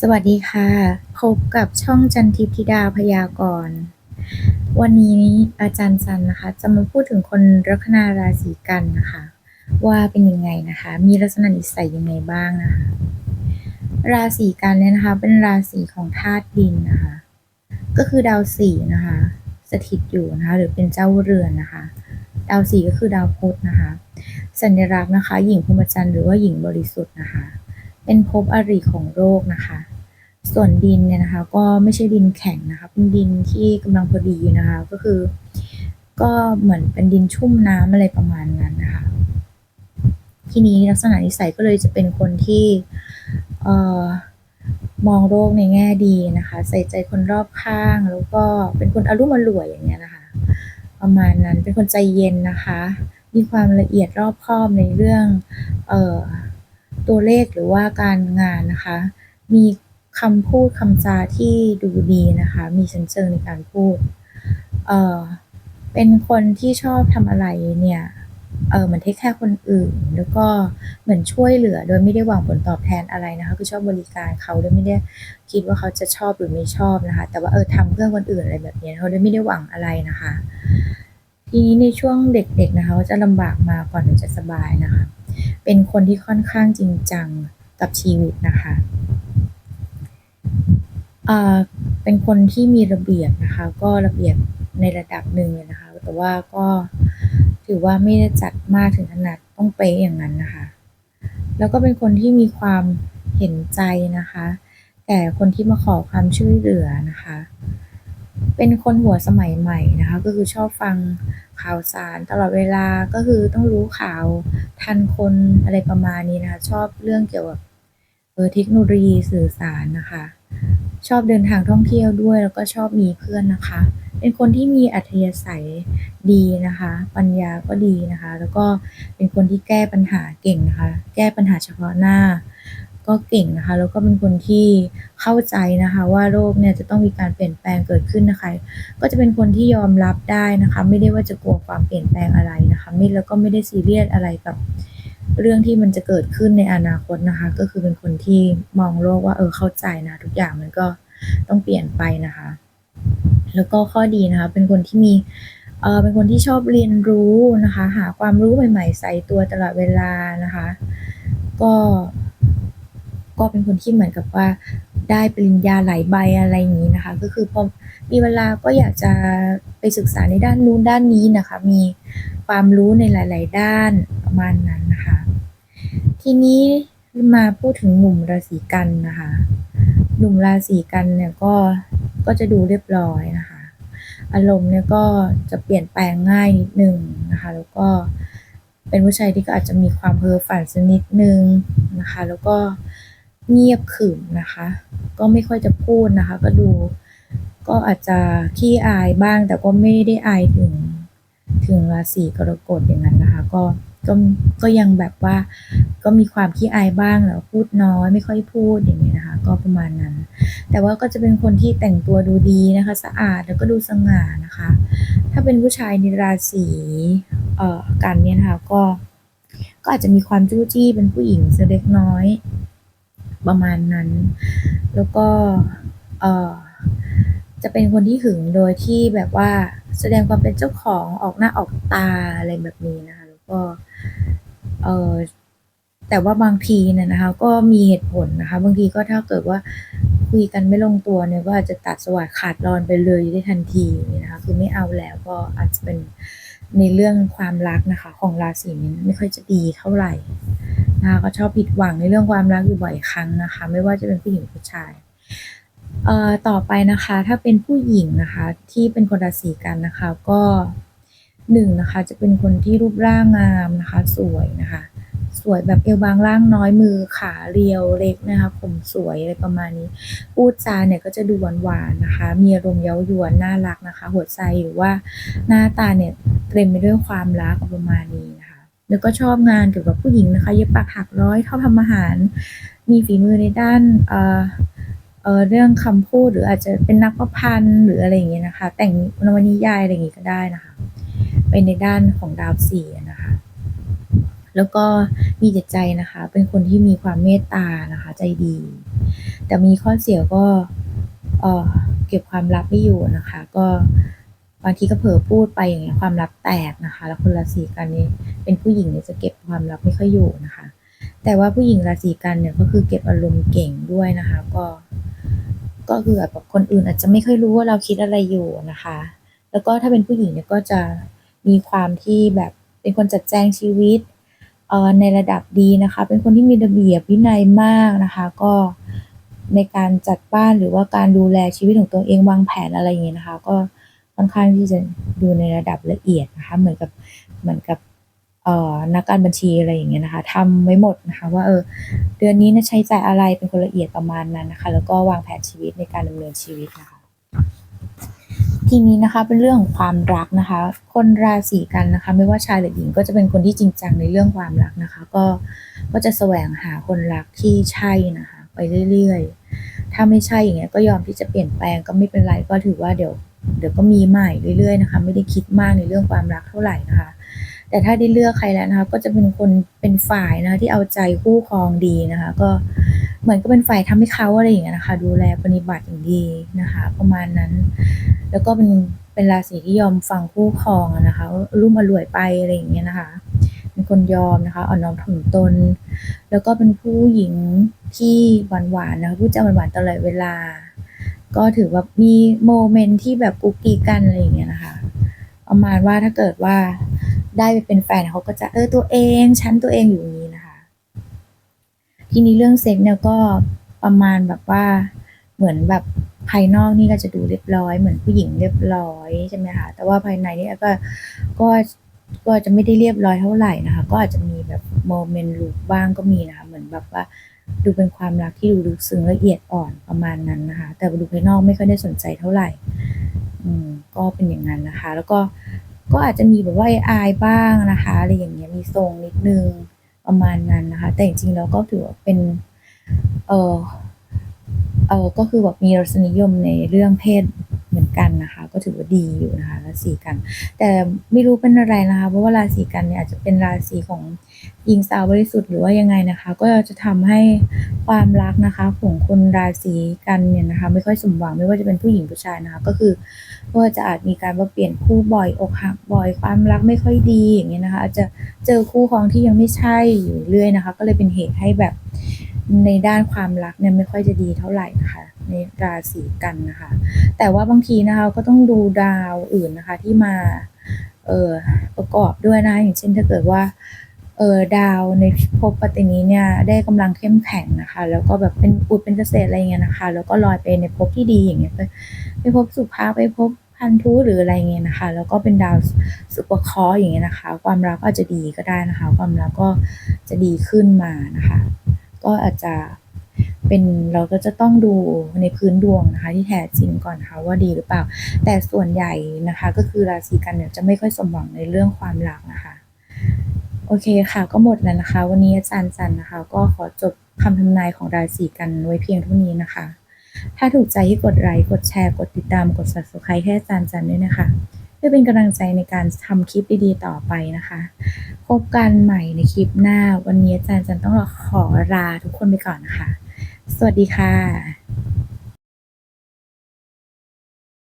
สวัสดีค่ะ พบกับช่องจันทิพธิดาพยากรณ์วันนี้อาจารย์จันนะคะ จะมาพูดถึงคนลัคนาราศีกันนะคะ ว่าเป็นยังไงนะคะ มีลักษณะนิสัยยังไงบ้างนะคะ ราศีกันเนี่ยนะคะ เป็นราศีของธาตุดินนะคะ ก็คือดาวสีนะคะ สถิตอยู่นะคะ หรือเป็นเจ้าเรือนนะคะ ดาวสีก็คือดาวพุธนะคะ สัญลักษณ์นะคะ หญิงพรหมจรรย์หรือว่าหญิงบริสุทธิ์นะคะ เป็นภพอริของโรคนะคะ ส่วนดินเนี่ยนะคะ ก็ไม่ใช่ดินแข็งนะคะ เป็นดินที่กำลังพอดีนะคะ ก็คือ ก็เหมือนเป็นดินชุ่มน้ำอะไรประมาณนั้นนะคะ ทีนี้ลักษณะนิสัยก็เลยจะเป็นคนที่เอ่อมองโลกในแง่ดีนะคะ ใส่ใจคนรอบข้างแล้วก็เป็นคนอารมณ์อร่วยอย่างเงี้ยนะคะ ประมาณนั้นเป็นคนใจเย็นนะคะ มีความละเอียดรอบคอบในเรื่อง เอ่อ ตัวเลขหรือว่าการงานนะคะ มีคำพูดคำจาที่ดูดีนะคะ มีชั้นเชิงในการพูด เออเป็นคนที่ชอบทำอะไรเนี่ย เออเหมือนเทคแคร์คนอื่น แล้วก็เหมือนช่วยเหลือ โดยไม่ได้หวังผลตอบแทนอะไรนะคะ คือชอบบริการเขาโดยไม่ได้คิดว่าเขาจะชอบหรือไม่ชอบนะคะ แต่ว่าเออทำเพื่อคนอื่นอะไรแบบนี้เขาโดยไม่ได้หวังอะไรนะคะ ทีนี้ในช่วงเด็กๆนะคะเขาจะลำบากมาก่อนถึงจะสบายนะคะ เป็นคนที่ค่อนข้างจริงจังกับชีวิตนะคะอ่าเป็นคนที่มีระเบียบนะคะ ก็ระเบียบในระดับหนึ่งเลยนะคะ แต่ว่าก็ถือว่าไม่ได้จัดมากถึงขนาดต้องเป๊ะอย่างนั้นนะคะ แล้วก็เป็นคนที่มีความเห็นใจนะคะ แต่คนที่มาขอความช่วยเหลือนะคะ เป็นคนหัวสมัยใหม่นะคะ ก็คือชอบฟัง ข่าวสารตลอดเวลาก็คือต้องรู้ข่าวทันคนอะไรประมาณนี้นะคะ ชอบเรื่องเกี่ยวกับเออเทคโนโลยีสื่อสารนะคะ ชอบเดินทางท่องเที่ยวด้วยแล้วก็ชอบมีเพื่อนนะคะ เป็นคนที่มีอัธยาศัยดีนะคะ ปัญญาก็ดีนะคะ แล้วก็เป็นคนที่แก้ปัญหาเก่งนะคะ แก้ปัญหาเฉพาะหน้า ก็เก่งนะคะ แล้วก็เป็นคนที่เข้าใจนะคะ ว่าโลกเนี่ยจะต้องมีการเปลี่ยนแปลงเกิดขึ้นนะคะ ก็จะเป็นคนที่ยอมรับได้นะคะ ไม่ได้ว่าจะกลัวความเปลี่ยนแปลงอะไรนะคะ ไม่แล้วก็ไม่ได้ซีเรียสอะไรกับเรื่องที่มันจะเกิดขึ้นในอนาคตนะคะ ก็คือเป็นคนที่มองโลกว่าเออเข้าใจนะทุกอย่างมันก็ต้องเปลี่ยนไปนะคะ แล้วก็ข้อดีนะคะ เป็นคนที่มีเออเป็นคนที่ชอบเรียนรู้นะคะ หาความรู้ใหม่ ๆ ใส่ตัวตลอดเวลานะคะ ก็ ก็เป็นคนที่เหมือนกับว่าได้ปริญญาหลายใบอะไรอย่างนี้นะคะ ก็คือพอมีเวลาก็อยากจะไปศึกษาในด้านนู้นด้านนี้นะคะ มีความรู้ในหลาย ๆ ด้านประมาณนั้นนะคะ ทีนี้มาพูดถึงหนุ่มราศีกันนะคะ หนุ่มราศีกันเนี่ยก็ก็จะดูเรียบร้อยนะคะ อารมณ์เนี่ยก็จะเปลี่ยนแปลงง่ายนิดนึงนะคะ แล้วก็เป็นผู้ชายที่ก็อาจจะมีความเพ้อฝันสักนิดนึงนะคะ แล้วก็ เงียบขรึมนะคะ ก็ไม่ค่อยจะพูดนะคะ ก็ดู ก็อาจจะขี้อายบ้าง แต่ก็ไม่ได้อายถึง ถึงราศีกรกฎอย่างนั้นนะคะ ก็ก็ก็ยังแบบว่า ก็มีความขี้อายบ้างแล้วพูดน้อยไม่ค่อยพูดอย่างเงี้ยนะคะ ก็ประมาณนั้น แต่ว่าก็จะเป็นคนที่แต่งตัวดูดีนะคะ สะอาดแล้วก็ดูสง่านะคะ ถ้าเป็นผู้ชายในราศีเอ่อกันเนี่ยนะคะก็ก็อาจจะมีความจู้จี้เป็นผู้หญิงสักเล็กน้อย ประมาณนั้น แล้วก็เอ่อจะเป็นคนที่หึงโดยที่แบบว่าแสดงความเป็นเจ้าของออกหน้าออกตาอะไรแบบนี้นะคะแล้วก็เออแต่ว่าบางทีเนี่ยนะคะ ก็มีเหตุผลนะคะ บางทีก็ถ้าเกิดว่าคุยกันไม่ลงตัวเนี่ยก็อาจจะตัดสวัสดขาดรอนไปเลยได้ทันทีนะคะ คือไม่เอาแล้วก็อาจจะเป็นในเรื่องความรักนะคะ ของราศีนี้ไม่ค่อยจะดีเท่าไหร่ นะคะก็ชอบผิดหวังในเรื่องความรักอยู่บ่อยครั้งนะคะ ไม่ว่าจะเป็นผู้หญิงผู้ชายเอ่อต่อไปนะคะถ้าเป็นผู้หญิงนะคะที่เป็นคนราศีกันนะคะก็หนึ่งนะคะจะเป็นคนที่รูปร่างงามนะคะ สวยนะคะ สวยแบบเอวบางร่างน้อยมือขาเรียวเล็กนะคะผมสวยอะไรประมาณนี้ พูดจาเนี่ยก็จะดูหวานๆนะคะ มีอารมณ์เย้ายวนน่ารักนะคะ หัวใจหรือว่าหน้าตาเนี่ยเต็มไปด้วยความรักประมาณนี้น แล้วก็ชอบงานเกี่ยวกับผู้หญิงนะคะ เย็บปักถักร้อยชอบทำอาหาร มีฝีมือในด้านเอ่อเออเรื่องคำพูดหรืออาจจะเป็นนักประพันธ์หรืออะไรอย่างเงี้ยนะคะ แต่งนวนิยายอะไรอย่างงี้ก็ได้นะคะ ไปในด้านของดาวสี่นะคะ แล้วก็มีจิตใจนะคะ เป็นคนที่มีความเมตตานะคะ ใจดี แต่มีข้อเสียก็เอ่อเก็บความลับไม่อยู่นะคะ ก็ บางทีก็เผลอพูดไปอย่างเงี้ยความลับแตกนะคะ แล้วคนราศีกันนี่เป็นผู้หญิงเนี่ยจะเก็บความลับไม่ค่อยอยู่นะคะ แต่ว่าผู้หญิงราศีกันเนี่ยก็คือเก็บอารมณ์เก่งด้วยนะคะ ก็ก็คือแบบคนอื่นอาจจะไม่ค่อยรู้ว่าเราคิดอะไรอยู่นะคะ แล้วก็ถ้าเป็นผู้หญิงเนี่ยก็จะมีความที่แบบเป็นคนจัดแจงชีวิตเอ่อในระดับดีนะคะ เป็นคนที่มีระเบียบวินัยมากนะคะ ก็ในการจัดบ้านหรือว่าการดูแลชีวิตของตัวเองวางแผนอะไรอย่างเงี้ยนะคะ ก็ ค่อนข้างที่จะดูในระดับละเอียดนะคะเหมือนกับเหมือนกับเอ่อนักการบัญชีอะไรอย่างเงี้ยนะคะทำไว้หมดนะคะว่าเออเดือนนี้นะใช้จ่ายอะไรเป็นคนละเอียดประมาณนั้นนะคะ แล้วก็วางแผนชีวิตในการดำเนินชีวิตนะคะ ทีนี้นะคะเป็นเรื่องของความรักนะคะ คนราศีกันนะคะ ไม่ว่าชายหรือหญิงก็จะเป็นคนที่จริงจังในเรื่องความรักนะคะ ก็ก็จะแสวงหาคนรักที่ใช่นะคะ ไปเรื่อยๆ ถ้าไม่ใช่อย่างเงี้ยก็ยอมที่จะเปลี่ยนแปลงก็ไม่เป็นไรก็ถือว่าเดี๋ยว เดี๋ยวก็มีใหม่เรื่อยๆนะคะ ไม่ได้คิดมากในเรื่องความรักเท่าไหร่นะคะ แต่ถ้าได้เลือกใครแล้วนะคะ ก็จะเป็นคนเป็นฝ่ายนะคะที่เอาใจคู่ครองดีนะคะ ก็เหมือนก็เป็นฝ่ายทำให้เขาอะไรอย่างเงี้ยนะคะ ดูแลปฏิบัติอย่างดีนะคะ ประมาณนั้น แล้วก็เป็นเป็นราศีที่ยอมฟังคู่ครองนะคะรุ่มอร่วยไปอะไรอย่างเงี้ยนะคะเป็นคนยอมนะคะอ่อนน้อมถ่อมตน แล้วก็เป็นผู้หญิงที่หวานๆนะคะพูดจาหวาหวานๆตลอดเวลา ก็ถือว่ามีโมเมนต์ที่แบบกุ๊กกิ๊กกันอะไรอย่างเงี้ยนะคะประมาณว่าถ้าเกิดว่าได้ไปเป็นแฟนเขาก็จะเออตัวเองฉันตัวเองอยู่นี้นะคะ ทีนี้เรื่องเซ็กเนี่ยก็ประมาณแบบว่าเหมือนแบบภายนอกนี่ก็จะดูเรียบร้อย เหมือนผู้หญิงเรียบร้อยใช่ไหมคะแต่ว่าภายในนี่ก็ก็ก็จะไม่ได้เรียบร้อยเท่าไหร่นะคะ ก็อาจจะมีแบบโมเมนต์ลูกบ้างก็มีนะคะ เหมือนแบบว่า ดูเป็นความรักที่ดูลึกซึ้งละเอียดอ่อนประมาณนั้นนะคะ แต่ดูภายนอกไม่ค่อยได้สนใจเท่าไหร่ อืม ก็เป็นอย่างนั้นนะคะ แล้วก็ก็อาจจะมีแบบว่าอายบ้างนะคะอะไรอย่างเงี้ยมีทรงนิดนึงประมาณนั้นนะคะ แต่จริงๆแล้วก็ถือว่าเป็น เออเออก็คือแบบมีรสนิยมในเรื่องเพศเหมือนกันนะคะ ก็ถือว่าดีอยู่นะคะราศีกัน แต่ไม่รู้เป็นอะไรนะคะ เพราะว่าราศีกันเนี่ยอาจจะเป็นราศีของ หญิงสาวบริสุทธิ์หรือว่ายังไงนะคะ ก็จะทำให้ความรักนะคะ ของคนราศีกันเนี่ยนะคะ ไม่ค่อยสมหวังไม่ว่าจะเป็นผู้หญิงผู้ชายนะคะ ก็คือก็จะอาจมีการว่าเปลี่ยนคู่บ่อยอกหักบ่อยความรักไม่ค่อยดีอย่างเงี้ยนะคะอาจจะเจอคู่ครองที่ยังไม่ใช่อยู่เรื่อยนะคะ ก็เลยเป็นเหตุให้แบบในด้านความรักเนี่ยไม่ค่อยจะดีเท่าไหร่นะคะในราศีกันนะคะ แต่ว่าบางทีนะคะก็ต้องดูดาวอื่นนะคะที่มาเออประกอบด้วยนะคะอย่างเช่นถ้าเกิดว่า ออดาวในภพปัตตินี้เนี่ยได้กำลังเข้มแข็งนะคะ แล้วก็แบบเป็นอุดเป็นเกษตรอะไรเงี้ยนะคะ แล้วก็ลอยไปในภพที่ดีอย่างเงี้ยไปไปพบสุภาไปพบพันธุหรืออะไรเงี้ยนะคะ แล้วก็เป็นดาวสุปคระห์อย่างเงี้ยนะคะ ความรักก็อาจจะดีก็ได้นะคะ ความรักก็จะดีขึ้นมานะคะ ก็อาจจะเป็นเราก็จะต้องดูในพื้นดวงนะคะ ที่แท้จริงก่อนนะคะว่าดีหรือเปล่า แต่ส่วนใหญ่นะคะ ก็คือราศีกันเนี่ยจะไม่ค่อยสมหวังในเรื่องความรักนะคะ อเคค่ะ ก็หมดแล้วนะคะ วันนี้อาจารย์จันนะคะ ก็ขอจบคำทำนายของราศีกันไว้เพียงเท่านี้นะคะ ถ้าถูกใจให้กดไลค์กดแชร์กดติดตามกด subscribe ให้อาจารย์จันด้วยนะคะ เพื่อเป็นกำลังใจในการทำคลิปดีๆต่อไปนะคะพบกันใหม่ในคลิปหน้า วันนี้อาจารย์จันต้องขอลาทุกคนไปก่อนนะคะ สวัสดีค่ะ